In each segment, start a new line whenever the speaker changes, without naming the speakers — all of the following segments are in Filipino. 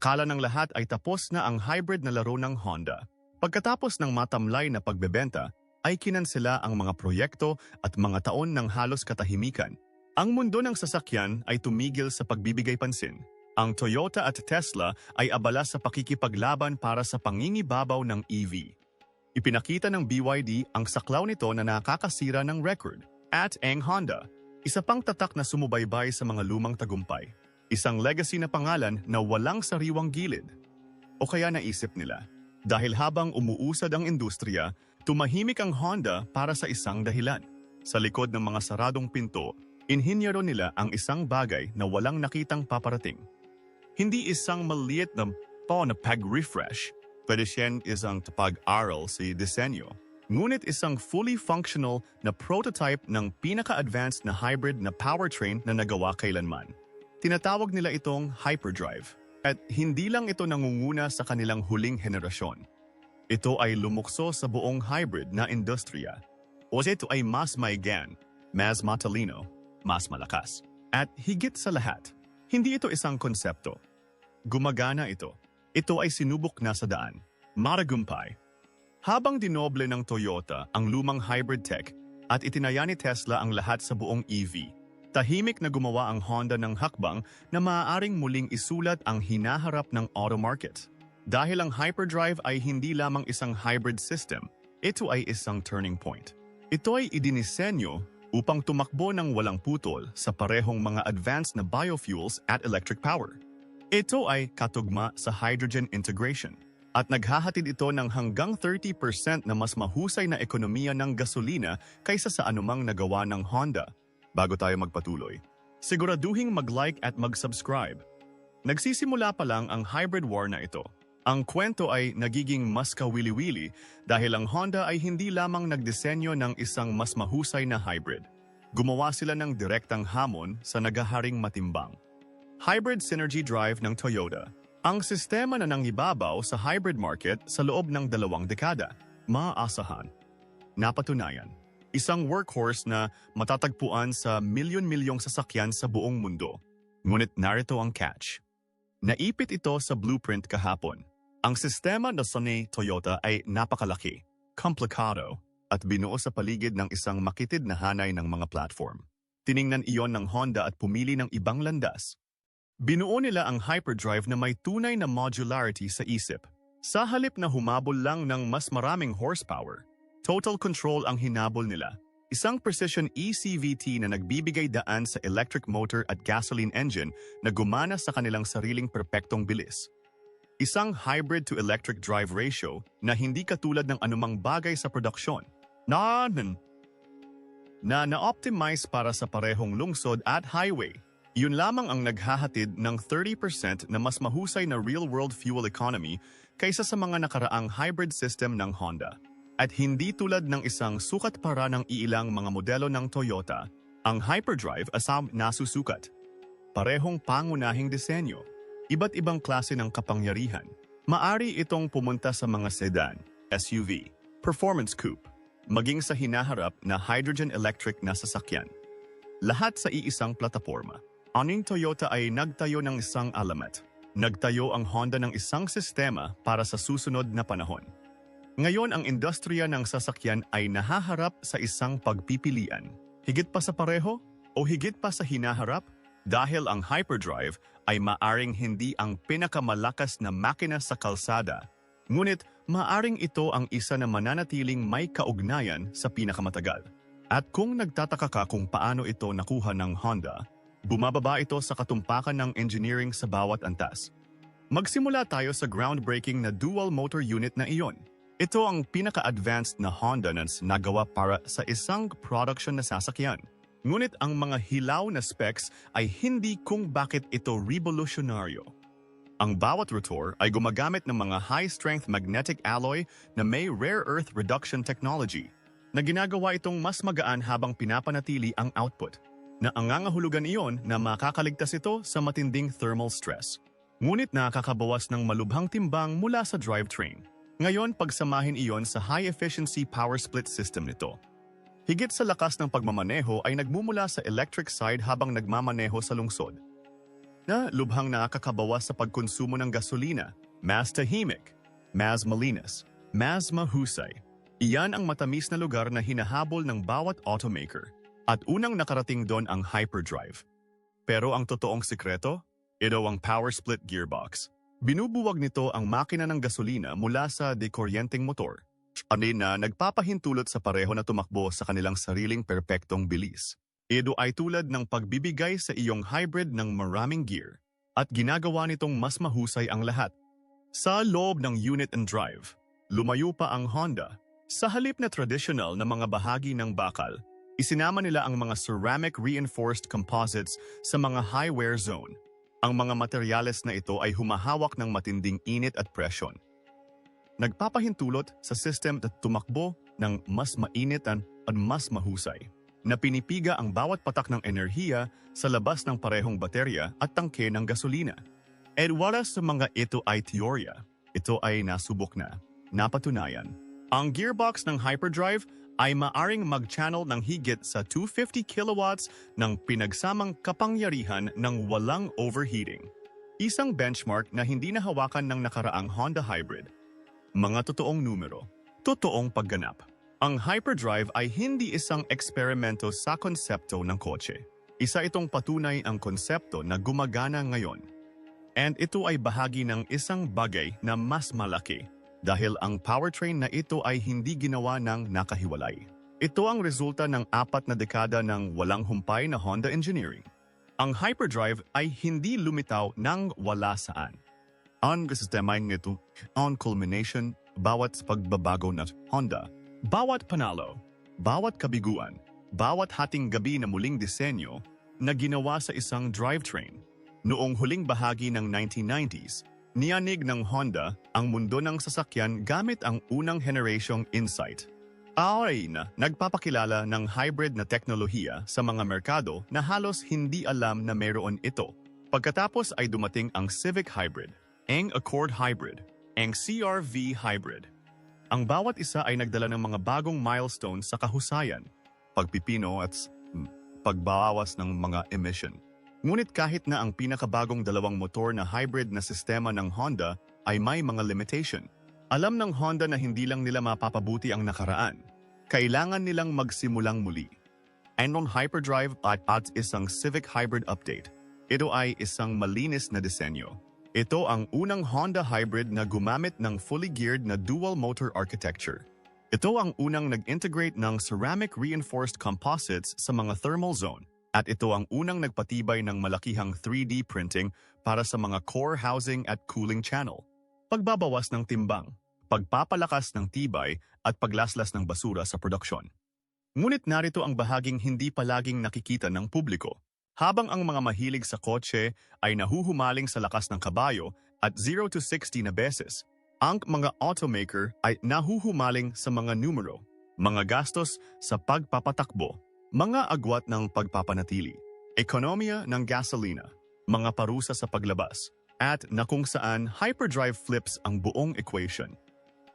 Akala ng lahat ay tapos na ang hybrid na laro ng Honda. Pagkatapos ng matamlay na pagbebenta, ay kinansela ang mga proyekto at mga taon ng halos katahimikan. Ang mundo ng sasakyan ay tumigil sa pagbibigay pansin. Ang Toyota at Tesla ay abala sa pakikipaglaban para sa pangingibabaw ng EV. Ipinakita ng BYD ang saklaw nito na nakakasira ng record. At ang Honda, isa pang tatak na sumubaybay sa mga lumang tagumpay. Isang legacy na pangalan na walang sariwang gilid. O kaya naisip nila, dahil habang umuusad ang industriya, tumahimik ang Honda para sa isang dahilan. Sa likod ng mga saradong pinto, inhinyero nila ang isang bagay na walang nakitang paparating. Hindi isang maliit na po na pag-refresh, pwede siyang isang tapag-aral sa disenyo. Ngunit isang fully functional na prototype ng pinaka-advanced na hybrid na powertrain na nagawa kailanman. Tinatawag nila itong hyperdrive. At hindi lang ito nangunguna sa kanilang huling henerasyon. Ito ay lumukso sa buong hybrid na industriya. O ito ay mas maigan, mas matalino, mas malakas. At higit sa lahat, hindi ito isang konsepto. Gumagana ito. Ito ay sinubok na sa daan. Maragumpay. Habang dinoble ng Toyota ang lumang hybrid tech at itinaya ni Tesla ang lahat sa buong EV, tahimik na gumawa ang Honda ng hakbang na maaaring muling isulat ang hinaharap ng auto market. Dahil ang hyperdrive ay hindi lamang isang hybrid system, ito ay isang turning point. Ito ay idinisenyo upang tumakbo ng walang putol sa parehong mga advanced na biofuels at electric power. Ito ay katugma sa hydrogen integration at naghahatid ito ng hanggang 30% na mas mahusay na ekonomiya ng gasolina kaysa sa anumang nagawa ng Honda. Bago tayo magpatuloy, siguraduhing mag-like at mag-subscribe. Nagsisimula pa lang ang hybrid war na ito. Ang kwento ay nagiging mas kawili-wili dahil ang Honda ay hindi lamang nagdisenyo ng isang mas mahusay na hybrid. Gumawa sila ng direktang hamon sa nagaharing matimbang. Hybrid Synergy Drive ng Toyota. Ang sistema na nangibabaw sa hybrid market sa loob ng dalawang dekada. Maaasahan. Napatunayan. Isang workhorse na matatagpuan sa milyon-milyong sasakyan sa buong mundo. Ngunit narito ang catch. Naipit ito sa blueprint kahapon. Ang sistema na sanay Toyota ay napakalaki, komplikado, at binuo sa paligid ng isang makitid na hanay ng mga platform. Tiningnan iyon ng Honda at pumili ng ibang landas. Binuo nila ang hyperdrive na may tunay na modularity sa isip. Sa halip na humabol lang ng mas maraming horsepower, total control ang hinabol nila. Isang precision ECVT na nagbibigay daan sa electric motor at gasoline engine na gumana sa kanilang sariling perpektong bilis. Isang hybrid to electric drive ratio na hindi katulad ng anumang bagay sa produksyon. Na na na-optimize para sa parehong lungsod at highway. Yun lamang ang naghahatid ng 30% na mas mahusay na real-world fuel economy kaysa sa mga nakaraang hybrid system ng Honda. At hindi tulad ng isang sukat para ng iilang mga modelo ng Toyota, ang hyperdrive asam nasusukat. Parehong pangunahing disenyo, iba't ibang klase ng kapangyarihan. Maari itong pumunta sa mga sedan, SUV, performance coupe, maging sa hinaharap na hydrogen electric na sasakyan. Lahat sa iisang plataforma. Aning Toyota ay nagtayo ng isang alamat. Nagtayo ang Honda ng isang sistema para sa susunod na panahon. Ngayon ang industriya ng sasakyan ay nahaharap sa isang pagpipilian. Higit pa sa pareho o higit pa sa hinaharap dahil ang hyperdrive ay maaring hindi ang pinakamalakas na makina sa kalsada. Ngunit maaring ito ang isa na mananatiling may kaugnayan sa pinakamatagal. At kung nagtataka ka kung paano ito nakuha ng Honda, bumababa ito sa katumpakan ng engineering sa bawat antas. Magsimula tayo sa groundbreaking na dual motor unit na iyon. Ito ang pinaka-advanced na Honda na nagawa para sa isang production na sasakyan. Ngunit ang mga hilaw na specs ay hindi kung bakit ito revolutionaryo. Ang bawat rotor ay gumagamit ng mga high-strength magnetic alloy na may rare earth reduction technology na ginagawa itong mas magaan habang pinapanatili ang output na angangahulugan iyon na makakaligtas ito sa matinding thermal stress. Ngunit nakakabawas ng malubhang timbang mula sa drivetrain. Ngayon, pagsamahin iyon sa high-efficiency power split system nito. Higit sa lakas ng pagmamaneho ay nagmumula sa electric side habang nagmamaneho sa lungsod. na lubhang nakakabawas sa pagkonsumo ng gasolina, mas tahimik, mas malinis, mas mahusay. Iyan ang matamis na lugar na hinahabol ng bawat automaker at unang nakarating doon ang hyperdrive. Pero ang totoong sikreto, ito ang power split gearbox. Binubuwag nito ang makina ng gasolina mula sa dekuryenteng motor. Ano na nagpapahintulot sa pareho na tumakbo sa kanilang sariling perpektong bilis. Ito ay tulad ng pagbibigay sa iyong hybrid ng maraming gear at ginagawa nitong mas mahusay ang lahat. Sa loob ng unit and drive, lumayo pa ang Honda. Sa halip na traditional na mga bahagi ng bakal, isinama nila ang mga ceramic reinforced composites sa mga high wear zone. Ang mga materyales na ito ay humahawak ng matinding init at presyon. Nagpapahintulot sa system na tumakbo ng mas mainitan at mas mahusay na pinipiga ang bawat patak ng enerhiya sa labas ng parehong baterya at tangke ng gasolina. At wala sa mga ito ay teorya, ito ay nasubok na, napatunayan. Ang gearbox ng hyperdrive ay maaring mag-channel ng higit sa 250 kilowatts ng pinagsamang kapangyarihan ng walang overheating. Isang benchmark na hindi nahawakan ng nakaraang Honda Hybrid. Mga totoong numero, totoong pagganap. Ang hyperdrive ay hindi isang eksperimento sa konsepto ng kotse. Isa itong patunay ang konsepto na gumagana ngayon. And ito ay bahagi ng isang bagay na mas malaki dahil ang powertrain na ito ay hindi ginawa ng nakahiwalay. Ito ang resulta ng apat na dekada ng walang humpay na Honda engineering. Ang hyperdrive ay hindi lumitaw ng wala saan. Ang sistema nito, ang culmination, bawat pagbabago na Honda bawat panalo, bawat kabiguan, bawat hating gabi na muling disenyo na ginawa sa isang drivetrain. Noong huling bahagi ng 1990s, niyanig ng Honda ang mundo ng sasakyan gamit ang unang generasyong Insight. Ay na nagpapakilala ng hybrid na teknolohiya sa mga merkado na halos hindi alam na mayroon ito. Pagkatapos ay dumating ang Civic Hybrid, ang Accord Hybrid, ang CRV Hybrid, ang bawat isa ay nagdala ng mga bagong milestone sa kahusayan, pagpipino at pagbawas ng mga emission. Ngunit kahit na ang pinakabagong dalawang motor na hybrid na sistema ng Honda ay may mga limitation, alam ng Honda na hindi lang nila mapapabuti ang nakaraan. Kailangan nilang magsimulang muli. Enon Hyperdrive at, at isang Civic Hybrid update. Ito ay isang malinis na disenyo ito ang unang Honda hybrid na gumamit ng fully geared na dual motor architecture. Ito ang unang nag-integrate ng ceramic reinforced composites sa mga thermal zone at ito ang unang nagpatibay ng malakihang 3D printing para sa mga core housing at cooling channel. Pagbabawas ng timbang, pagpapalakas ng tibay at paglaslas ng basura sa produksyon. Ngunit narito ang bahaging hindi palaging nakikita ng publiko habang ang mga mahilig sa kotse ay nahuhumaling sa lakas ng kabayo at 0 to 60 na beses, ang mga automaker ay nahuhumaling sa mga numero, mga gastos sa pagpapatakbo, mga agwat ng pagpapanatili, ekonomiya ng gasolina, mga parusa sa paglabas, at na kung saan hyperdrive flips ang buong equation.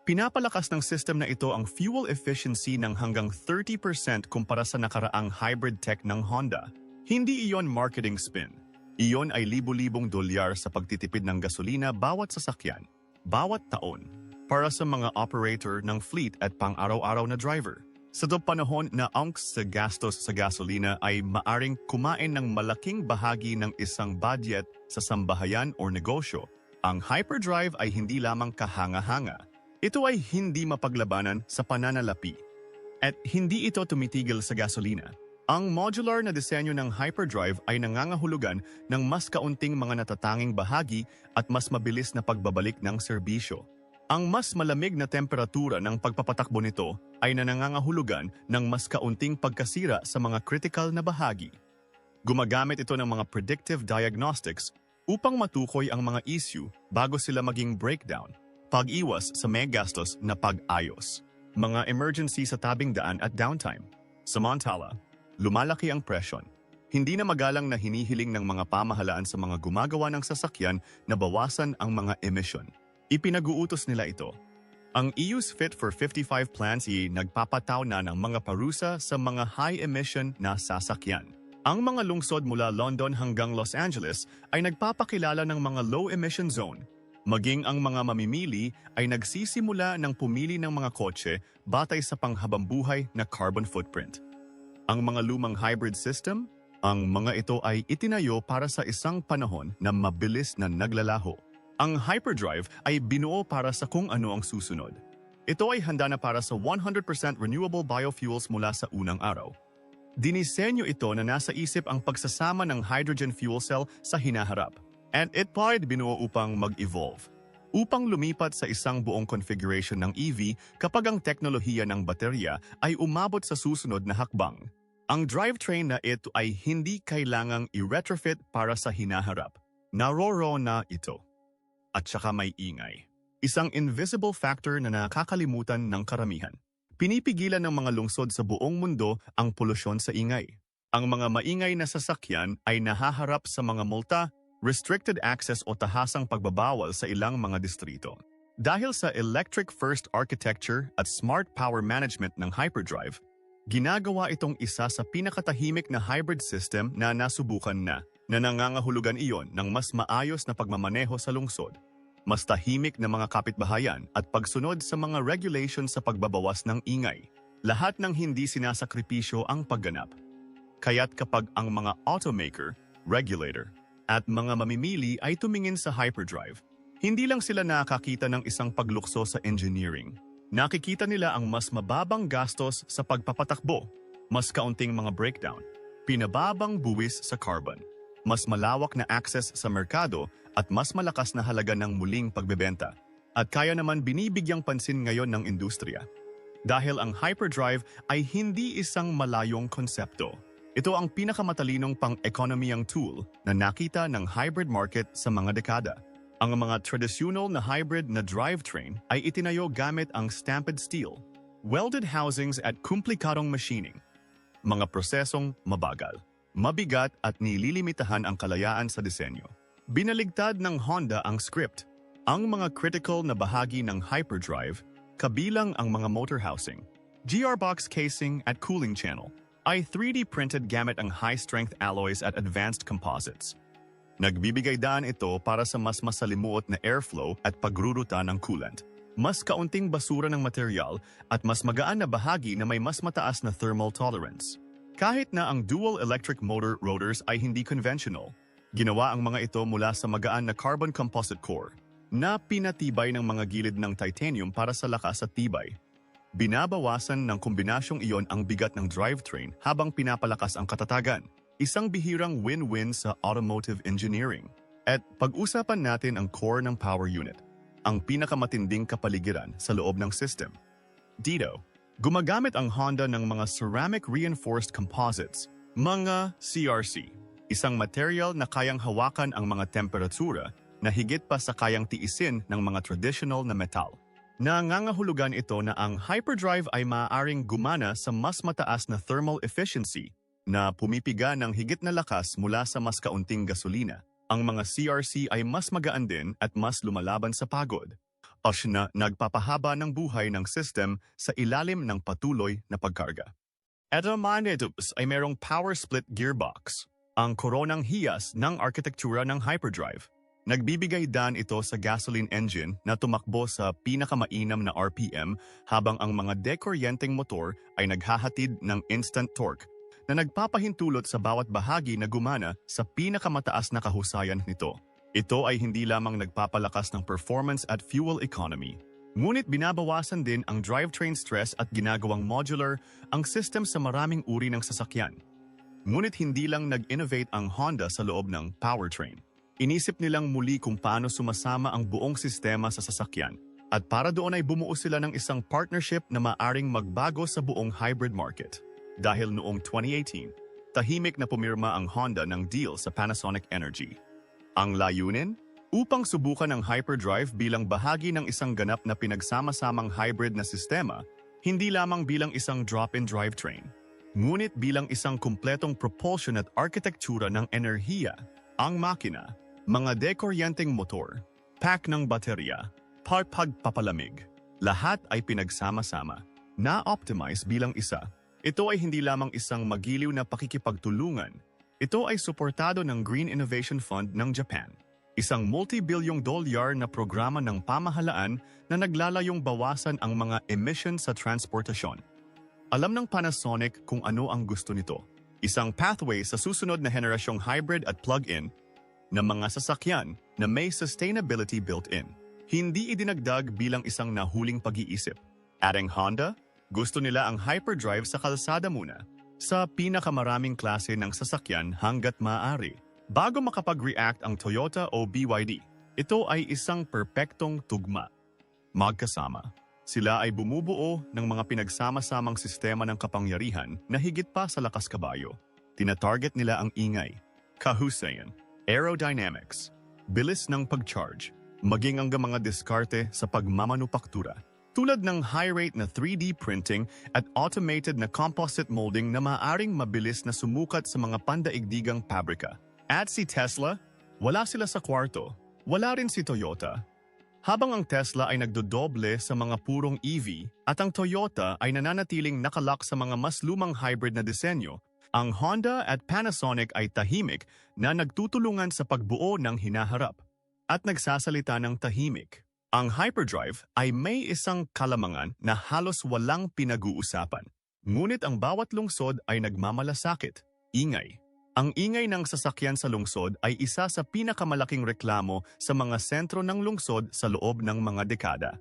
Pinapalakas ng system na ito ang fuel efficiency ng hanggang 30% kumpara sa nakaraang hybrid tech ng Honda hindi iyon marketing spin. Iyon ay libu-libong dolyar sa pagtitipid ng gasolina bawat sasakyan, bawat taon, para sa mga operator ng fleet at pang-araw-araw na driver. Sa do panahon na angks sa gastos sa gasolina ay maaring kumain ng malaking bahagi ng isang budget sa sambahayan o negosyo, ang hyperdrive ay hindi lamang kahanga-hanga. Ito ay hindi mapaglabanan sa pananalapi. At hindi ito tumitigil sa gasolina. Ang modular na disenyo ng hyperdrive ay nangangahulugan ng mas kaunting mga natatanging bahagi at mas mabilis na pagbabalik ng serbisyo. Ang mas malamig na temperatura ng pagpapatakbo nito ay nanangangahulugan ng mas kaunting pagkasira sa mga critical na bahagi. Gumagamit ito ng mga predictive diagnostics upang matukoy ang mga issue bago sila maging breakdown, pag-iwas sa may gastos na pag-ayos, mga emergency sa tabing daan at downtime. Samantala, lumalaki ang presyon. Hindi na magalang na hinihiling ng mga pamahalaan sa mga gumagawa ng sasakyan na bawasan ang mga emission. Ipinag-uutos nila ito. Ang EU's Fit for 55 plans ay nagpapataw na ng mga parusa sa mga high-emission na sasakyan. Ang mga lungsod mula London hanggang Los Angeles ay nagpapakilala ng mga low-emission zone. Maging ang mga mamimili ay nagsisimula ng pumili ng mga kotse batay sa panghabambuhay na carbon footprint. Ang mga lumang hybrid system, ang mga ito ay itinayo para sa isang panahon na mabilis na naglalaho. Ang hyperdrive ay binuo para sa kung ano ang susunod. Ito ay handa na para sa 100% renewable biofuels mula sa unang araw. Dinisenyo ito na nasa isip ang pagsasama ng hydrogen fuel cell sa hinaharap. And it pa binuo upang mag-evolve. Upang lumipat sa isang buong configuration ng EV kapag ang teknolohiya ng baterya ay umabot sa susunod na hakbang. Ang drivetrain na ito ay hindi kailangang i-retrofit para sa hinaharap. Naroro na ito. At saka may ingay. Isang invisible factor na nakakalimutan ng karamihan. Pinipigilan ng mga lungsod sa buong mundo ang polusyon sa ingay. Ang mga maingay na sasakyan ay nahaharap sa mga multa, restricted access o tahasang pagbabawal sa ilang mga distrito. Dahil sa electric-first architecture at smart power management ng hyperdrive, ginagawa itong isa sa pinakatahimik na hybrid system na nasubukan na, na nangangahulugan iyon ng mas maayos na pagmamaneho sa lungsod mas tahimik na mga kapitbahayan at pagsunod sa mga regulations sa pagbabawas ng ingay. Lahat ng hindi sinasakripisyo ang pagganap. Kaya't kapag ang mga automaker, regulator, at mga mamimili ay tumingin sa hyperdrive, hindi lang sila nakakita ng isang paglukso sa engineering. Nakikita nila ang mas mababang gastos sa pagpapatakbo, mas kaunting mga breakdown, pinababang buwis sa carbon, mas malawak na access sa merkado at mas malakas na halaga ng muling pagbebenta. At kaya naman binibigyang pansin ngayon ng industriya. Dahil ang hyperdrive ay hindi isang malayong konsepto. Ito ang pinakamatalinong pang-ekonomiyang tool na nakita ng hybrid market sa mga dekada. Ang mga tradisyonal na hybrid na drivetrain ay itinayo gamit ang stamped steel, welded housings at komplikadong machining, mga prosesong mabagal, mabigat at nililimitahan ang kalayaan sa disenyo. Binaligtad ng Honda ang script. Ang mga critical na bahagi ng hyperdrive, kabilang ang mga motor housing, gearbox casing at cooling channel, ay 3D printed gamit ang high-strength alloys at advanced composites. Nagbibigay daan ito para sa mas masalimuot na airflow at pagruruta ng coolant. Mas kaunting basura ng material at mas magaan na bahagi na may mas mataas na thermal tolerance. Kahit na ang dual electric motor rotors ay hindi conventional, Ginawa ang mga ito mula sa magaan na carbon composite core na pinatibay ng mga gilid ng titanium para sa lakas at tibay. Binabawasan ng kombinasyong iyon ang bigat ng drivetrain habang pinapalakas ang katatagan. Isang bihirang win-win sa automotive engineering. At pag-usapan natin ang core ng power unit, ang pinakamatinding kapaligiran sa loob ng system. Dito, gumagamit ang Honda ng mga ceramic reinforced composites, mga CRC, isang material na kayang hawakan ang mga temperatura na higit pa sa kayang tiisin ng mga traditional na metal. Nangangahulugan ito na ang hyperdrive ay maaaring gumana sa mas mataas na thermal efficiency na pumipiga ng higit na lakas mula sa mas kaunting gasolina. Ang mga CRC ay mas magaan din at mas lumalaban sa pagod. As na nagpapahaba ng buhay ng system sa ilalim ng patuloy na pagkarga. Ito Magnetus ay merong power split gearbox ang koronang hiyas ng arkitektura ng hyperdrive. Nagbibigay dan ito sa gasoline engine na tumakbo sa pinakamainam na RPM habang ang mga dekoryenteng motor ay naghahatid ng instant torque na nagpapahintulot sa bawat bahagi na gumana sa pinakamataas na kahusayan nito. Ito ay hindi lamang nagpapalakas ng performance at fuel economy, ngunit binabawasan din ang drivetrain stress at ginagawang modular ang system sa maraming uri ng sasakyan. Ngunit hindi lang nag-innovate ang Honda sa loob ng powertrain. Inisip nilang muli kung paano sumasama ang buong sistema sa sasakyan. At para doon ay bumuo sila ng isang partnership na maaring magbago sa buong hybrid market. Dahil noong 2018, tahimik na pumirma ang Honda ng deal sa Panasonic Energy. Ang layunin? Upang subukan ang hyperdrive bilang bahagi ng isang ganap na pinagsama-samang hybrid na sistema, hindi lamang bilang isang drop-in drivetrain. Ngunit bilang isang kumpletong propulsion at arkitektura ng enerhiya, ang makina, mga dekoryenteng motor, pack ng baterya, pagpapalamig, lahat ay pinagsama-sama, na-optimize bilang isa. Ito ay hindi lamang isang magiliw na pakikipagtulungan, Ito ay suportado ng Green Innovation Fund ng Japan, isang multi-bilyong dolyar na programa ng pamahalaan na naglalayong bawasan ang mga emission sa transportasyon. Alam ng Panasonic kung ano ang gusto nito. Isang pathway sa susunod na henerasyong hybrid at plug-in na mga sasakyan na may sustainability built-in. Hindi idinagdag bilang isang nahuling pag-iisip. Adding Honda, gusto nila ang hyperdrive sa kalsada muna sa pinakamaraming klase ng sasakyan hanggat maaari. Bago makapag-react ang Toyota o BYD, ito ay isang perpektong tugma. Magkasama, sila ay bumubuo ng mga pinagsama-samang sistema ng kapangyarihan na higit pa sa lakas kabayo. Tinatarget nila ang ingay, kahusayan, aerodynamics, bilis ng pag-charge, maging ang mga diskarte sa pagmamanupaktura tulad ng high-rate na 3D printing at automated na composite molding na maaaring mabilis na sumukat sa mga pandaigdigang pabrika. At si Tesla, wala sila sa kwarto. Wala rin si Toyota. Habang ang Tesla ay nagdodoble sa mga purong EV at ang Toyota ay nananatiling nakalock sa mga mas lumang hybrid na disenyo, ang Honda at Panasonic ay tahimik na nagtutulungan sa pagbuo ng hinaharap at nagsasalita ng tahimik. Ang hyperdrive ay may isang kalamangan na halos walang pinag-uusapan. Ngunit ang bawat lungsod ay nagmamalasakit, ingay. Ang ingay ng sasakyan sa lungsod ay isa sa pinakamalaking reklamo sa mga sentro ng lungsod sa loob ng mga dekada.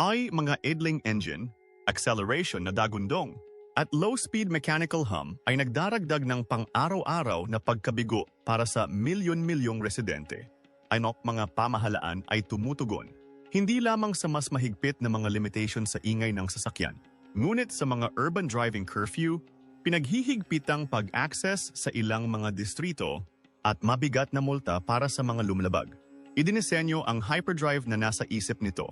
Ay mga idling engine, acceleration na dagundong, at low-speed mechanical hum ay nagdaragdag ng pang-araw-araw na pagkabigo para sa milyon-milyong residente. Anok mga pamahalaan ay tumutugon hindi lamang sa mas mahigpit na mga limitation sa ingay ng sasakyan, ngunit sa mga urban driving curfew, pinaghihigpitang pag-access sa ilang mga distrito at mabigat na multa para sa mga lumlabag. Idinisenyo ang hyperdrive na nasa isip nito.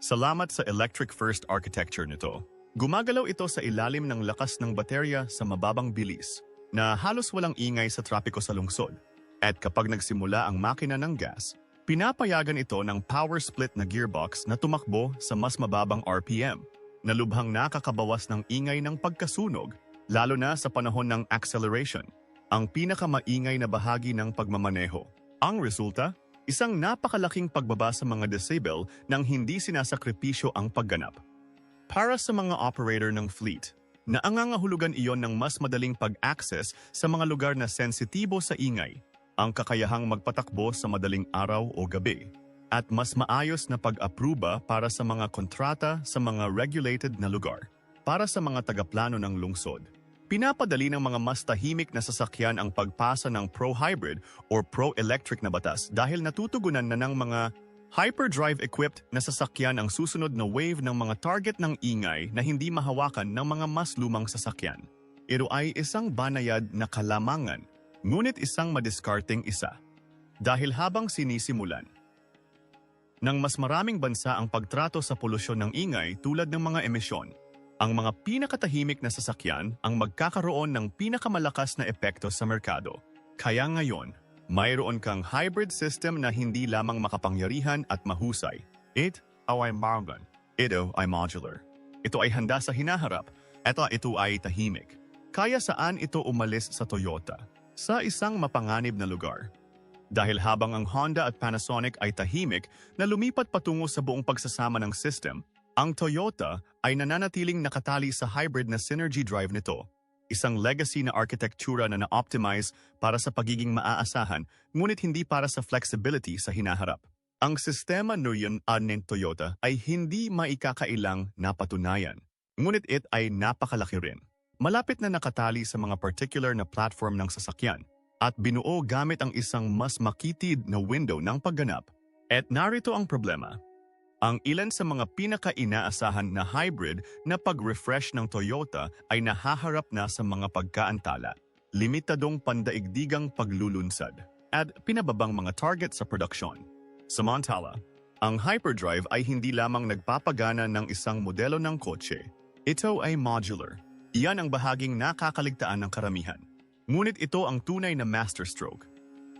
Salamat sa electric first architecture nito. Gumagalaw ito sa ilalim ng lakas ng baterya sa mababang bilis na halos walang ingay sa trapiko sa lungsod. At kapag nagsimula ang makina ng gas, Pinapayagan ito ng power split na gearbox na tumakbo sa mas mababang RPM, na lubhang nakakabawas ng ingay ng pagkasunog, lalo na sa panahon ng acceleration, ang pinakamaingay na bahagi ng pagmamaneho. Ang resulta, isang napakalaking pagbaba sa mga disable nang hindi sinasakripisyo ang pagganap. Para sa mga operator ng fleet, naangangahulugan iyon ng mas madaling pag-access sa mga lugar na sensitibo sa ingay ang kakayahang magpatakbo sa madaling araw o gabi, at mas maayos na pag-apruba para sa mga kontrata sa mga regulated na lugar. Para sa mga tagaplano ng lungsod, pinapadali ng mga mas tahimik na sasakyan ang pagpasa ng pro-hybrid or pro-electric na batas dahil natutugunan na ng mga hyperdrive-equipped na sasakyan ang susunod na wave ng mga target ng ingay na hindi mahawakan ng mga mas lumang sasakyan. Ito ay isang banayad na kalamangan ngunit isang madiskarteng isa. Dahil habang sinisimulan, ng mas maraming bansa ang pagtrato sa polusyon ng ingay tulad ng mga emisyon, ang mga pinakatahimik na sasakyan ang magkakaroon ng pinakamalakas na epekto sa merkado. Kaya ngayon, mayroon kang hybrid system na hindi lamang makapangyarihan at mahusay. It ay margan. Ito ay modular. Ito ay handa sa hinaharap. Ito ito ay tahimik. Kaya saan ito umalis sa Toyota? Sa isang mapanganib na lugar. Dahil habang ang Honda at Panasonic ay tahimik na lumipat patungo sa buong pagsasama ng system, ang Toyota ay nananatiling nakatali sa hybrid na synergy drive nito, isang legacy na arkitektura na na-optimize para sa pagiging maaasahan ngunit hindi para sa flexibility sa hinaharap. Ang sistema Nuyon ng Toyota ay hindi maikakailang napatunayan, ngunit it ay napakalaki rin malapit na nakatali sa mga particular na platform ng sasakyan at binuo gamit ang isang mas makitid na window ng pagganap. At narito ang problema. Ang ilan sa mga pinaka-inaasahan na hybrid na pag-refresh ng Toyota ay nahaharap na sa mga pagkaantala, limitadong pandaigdigang paglulunsad, at pinababang mga target sa produksyon. Samantala, ang hyperdrive ay hindi lamang nagpapagana ng isang modelo ng kotse. Ito ay modular, Iyan ang bahaging nakakaligtaan ng karamihan. Ngunit ito ang tunay na masterstroke.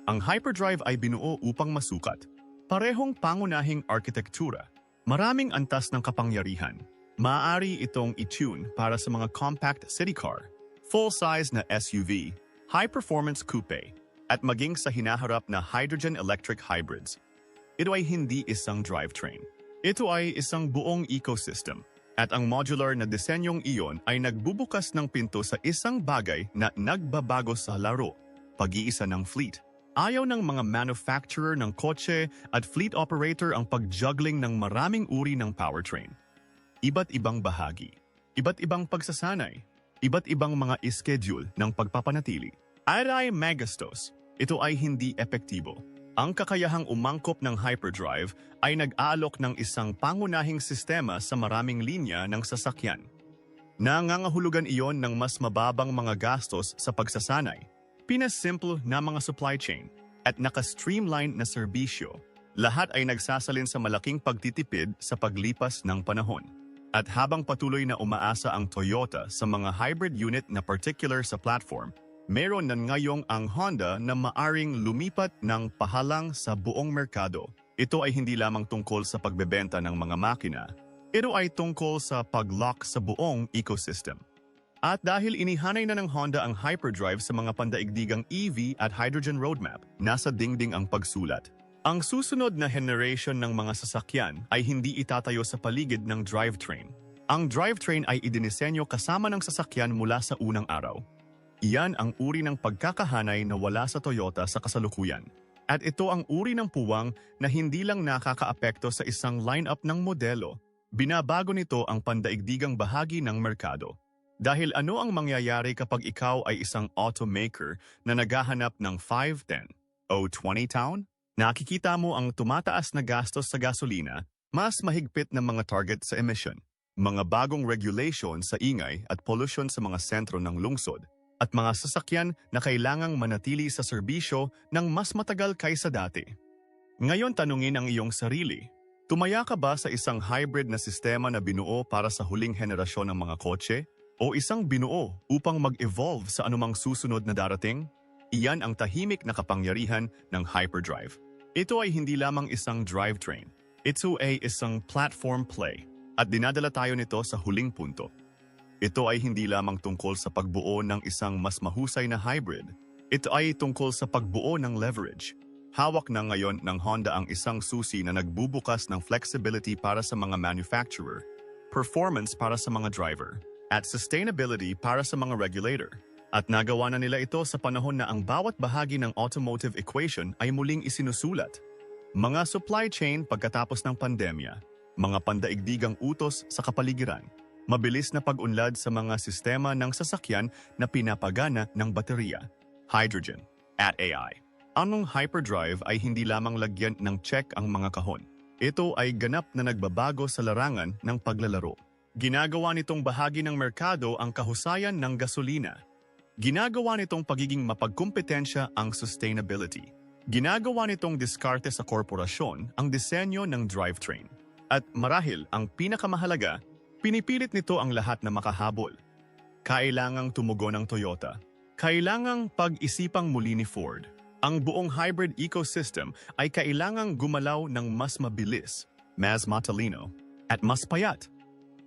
Ang hyperdrive ay binuo upang masukat. Parehong pangunahing arkitektura. Maraming antas ng kapangyarihan. Maaari itong i-tune para sa mga compact city car, full-size na SUV, high-performance coupe, at maging sa hinaharap na hydrogen-electric hybrids. Ito ay hindi isang drivetrain. Ito ay isang buong ecosystem. At ang modular na disenyong iyon ay nagbubukas ng pinto sa isang bagay na nagbabago sa laro, pag-iisa ng fleet. Ayaw ng mga manufacturer ng kotse at fleet operator ang pag-juggling ng maraming uri ng powertrain. Iba't ibang bahagi, iba't ibang pagsasanay, iba't ibang mga schedule ng pagpapanatili. Aray megastos, ito ay hindi epektibo. Ang kakayahang umangkop ng hyperdrive ay nag-aalok ng isang pangunahing sistema sa maraming linya ng sasakyan. Nangangahulugan iyon ng mas mababang mga gastos sa pagsasanay, pinasimple na mga supply chain, at naka-streamline na serbisyo. Lahat ay nagsasalin sa malaking pagtitipid sa paglipas ng panahon. At habang patuloy na umaasa ang Toyota sa mga hybrid unit na particular sa platform, meron na ngayong ang Honda na maaring lumipat ng pahalang sa buong merkado. Ito ay hindi lamang tungkol sa pagbebenta ng mga makina. Ito ay tungkol sa pag-lock sa buong ecosystem. At dahil inihanay na ng Honda ang hyperdrive sa mga pandaigdigang EV at hydrogen roadmap, nasa dingding ang pagsulat. Ang susunod na generation ng mga sasakyan ay hindi itatayo sa paligid ng drivetrain. Ang drivetrain ay idinisenyo kasama ng sasakyan mula sa unang araw. Iyan ang uri ng pagkakahanay na wala sa Toyota sa kasalukuyan. At ito ang uri ng puwang na hindi lang nakakaapekto sa isang lineup ng modelo, binabago nito ang pandaigdigang bahagi ng merkado. Dahil ano ang mangyayari kapag ikaw ay isang automaker na naghahanap ng 510 o 20 town? Nakikita mo ang tumataas na gastos sa gasolina, mas mahigpit na mga target sa emission, mga bagong regulation sa ingay at pollution sa mga sentro ng lungsod, at mga sasakyan na kailangang manatili sa serbisyo ng mas matagal kaysa dati. Ngayon tanungin ang iyong sarili, tumaya ka ba sa isang hybrid na sistema na binuo para sa huling henerasyon ng mga kotse? O isang binuo upang mag-evolve sa anumang susunod na darating? Iyan ang tahimik na kapangyarihan ng hyperdrive. Ito ay hindi lamang isang drivetrain. Ito ay isang platform play at dinadala tayo nito sa huling punto. Ito ay hindi lamang tungkol sa pagbuo ng isang mas mahusay na hybrid. Ito ay tungkol sa pagbuo ng leverage. Hawak na ngayon ng Honda ang isang susi na nagbubukas ng flexibility para sa mga manufacturer, performance para sa mga driver, at sustainability para sa mga regulator. At nagawa na nila ito sa panahon na ang bawat bahagi ng automotive equation ay muling isinusulat. Mga supply chain pagkatapos ng pandemya, mga pandaigdigang utos sa kapaligiran, mabilis na pag-unlad sa mga sistema ng sasakyan na pinapagana ng baterya, hydrogen, at AI. Anong hyperdrive ay hindi lamang lagyan ng check ang mga kahon. Ito ay ganap na nagbabago sa larangan ng paglalaro. Ginagawa nitong bahagi ng merkado ang kahusayan ng gasolina, Ginagawa nitong pagiging mapagkumpetensya ang sustainability. Ginagawa nitong diskarte sa korporasyon ang disenyo ng drivetrain. At marahil ang pinakamahalaga, pinipilit nito ang lahat na makahabol. Kailangang tumugon ng Toyota. Kailangang pag-isipang muli ni Ford. Ang buong hybrid ecosystem ay kailangang gumalaw ng mas mabilis, mas matalino, at mas payat.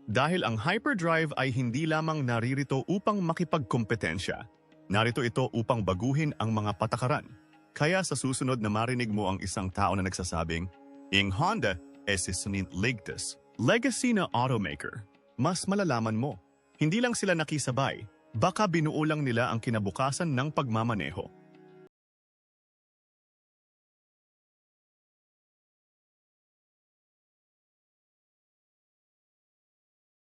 Dahil ang hyperdrive ay hindi lamang naririto upang makipagkompetensya, narito ito upang baguhin ang mga patakaran. Kaya sa susunod na marinig mo ang isang tao na nagsasabing, Ing Honda es isunin ligtas. Legacy na automaker. Mas malalaman mo. Hindi lang sila nakisabay, baka binuo lang nila ang kinabukasan ng pagmamaneho.